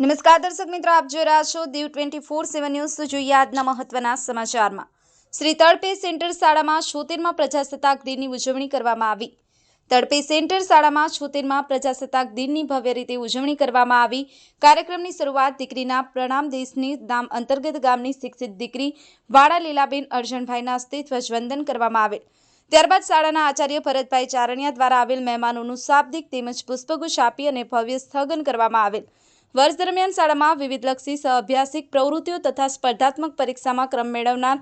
નમસ્કાર દર્શક મિત્રો, આપ જોઈ રહ્યા છો Diu twenty four seven news. જોઈએ આજના મહત્વના સમાચારમાં. શ્રી તળપે સેન્ટર શાળામાં છોતેરમાં પ્રજાસત્તાક દિનની ઉજવણી કરવામાં આવી. તળપે સેન્ટર શાળામાં છોતેરમાં પ્રજાસત્તાક દિનની ભવ્ય રીતે ઉજવણી કરવામાં આવી. કાર્યક્રમની શરૂઆત દીકરીના પ્રણામ દેશની નામ અંતર્ગત ગામની શિક્ષિત દીકરી વાળા લીલાબેન અર્જણભાઈના હસ્તે ધ્વજવંદન કરવામાં આવેલ. ત્યારબાદ શાળાના આચાર્ય ભરતભાઈ ચારણિયા દ્વારા આવેલ મહેમાનોનું શાબ્દિક તેમજ પુષ્પગુચ્છ આપી અને ભવ્ય સ્થગન કરવામાં આવેલ. વર્ષ દરમિયાન શાળામાં વિવિધલક્ષી સહઅભ્યાસિક પ્રવૃત્તિઓ તથા સ્પર્ધાત્મક પરીક્ષામાં ક્રમ મેળવનાર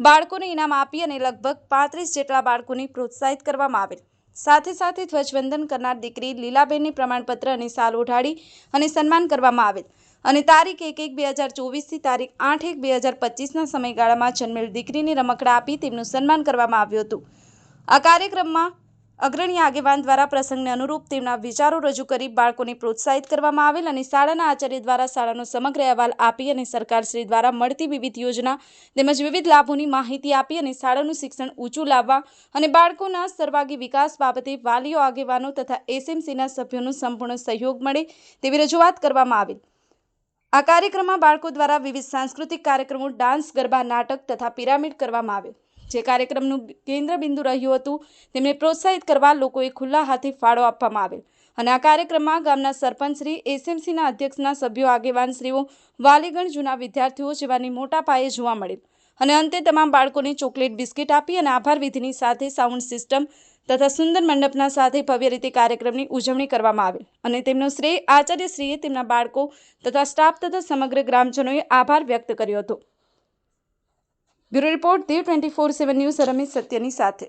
બાળકોને ઇનામ આપી અને લગભગ પાંત્રીસ જેટલા બાળકોને પ્રોત્સાહિત કરવામાં આવેલ. સાથે સાથે ધ્વજવંદન કરનાર દીકરી લીલાબેનને પ્રમાણપત્ર અને સાલ ઉઢાડી અને સન્માન કરવામાં આવેલ. અને તારીખ એક એક બે હજાર ચોવીસથી તારીખ આઠ એક બે હજાર પચીસના સમયગાળામાં જન્મેલ દીકરીને રમકડા આપી તેમનું સન્માન કરવામાં આવ્યું હતું. આ કાર્યક્રમમાં અગ્રણી આગેવાન દ્વારા પ્રસંગને અનુરૂપ તેમના વિચારો રજૂ કરી બાળકોને પ્રોત્સાહિત કરવામાં આવેલ અને શાળાના આચાર્ય દ્વારા શાળાનો સમગ્ર અહેવાલ આપી અને સરકારશ્રી દ્વારા મળતી વિવિધ યોજના તેમજ વિવિધ લાભોની માહિતી આપી અને શાળાનું શિક્ષણ ઊંચું લાવવા અને બાળકોના સર્વાગી વિકાસ બાબતે વાલીઓ, આગેવાનો તથા એસએમસીના સભ્યોનો સંપૂર્ણ સહયોગ મળે તેવી રજૂઆત કરવામાં આવેલ. આ કાર્યક્રમમાં બાળકો દ્વારા વિવિધ સાંસ્કૃતિક કાર્યક્રમો, ડાન્સ, ગરબા, નાટક તથા પિરામિડ કરવામાં આવ્યો. જે કાર્યક્રમનું કેન્દ્ર બિંદુ રહ્યું હતું તેમને પ્રોત્સાહિત કરવા લોકોએ ખુલ્લા હાથે ફાળો આપવામાં આવેલ. અને આ કાર્યક્રમમાં ગામના સરપંચ શ્રી, એસએમસીના અધ્યક્ષના સભ્યો, આગેવાનશ્રીઓ, વાલીગણ, જૂના વિદ્યાર્થીઓ જેવાની મોટા પાયે જોવા મળેલ. અને અંતે તમામ બાળકોને ચોકલેટ બિસ્કિટ આપી અને આભાર વિધિની સાથે સાઉન્ડ સિસ્ટમ તથા સુંદર મંડપના સાથે ભવ્ય રીતે કાર્યક્રમની ઉજવણી કરવામાં આવેલ. અને તેમનો શ્રેય આચાર્યશ્રીએ તેમના બાળકો તથા સ્ટાફ તથા સમગ્ર ગ્રામજનોએ આભાર વ્યક્ત કર્યો હતો. Bureau report Diu twenty four seven news Ramesh સત્યની સાથે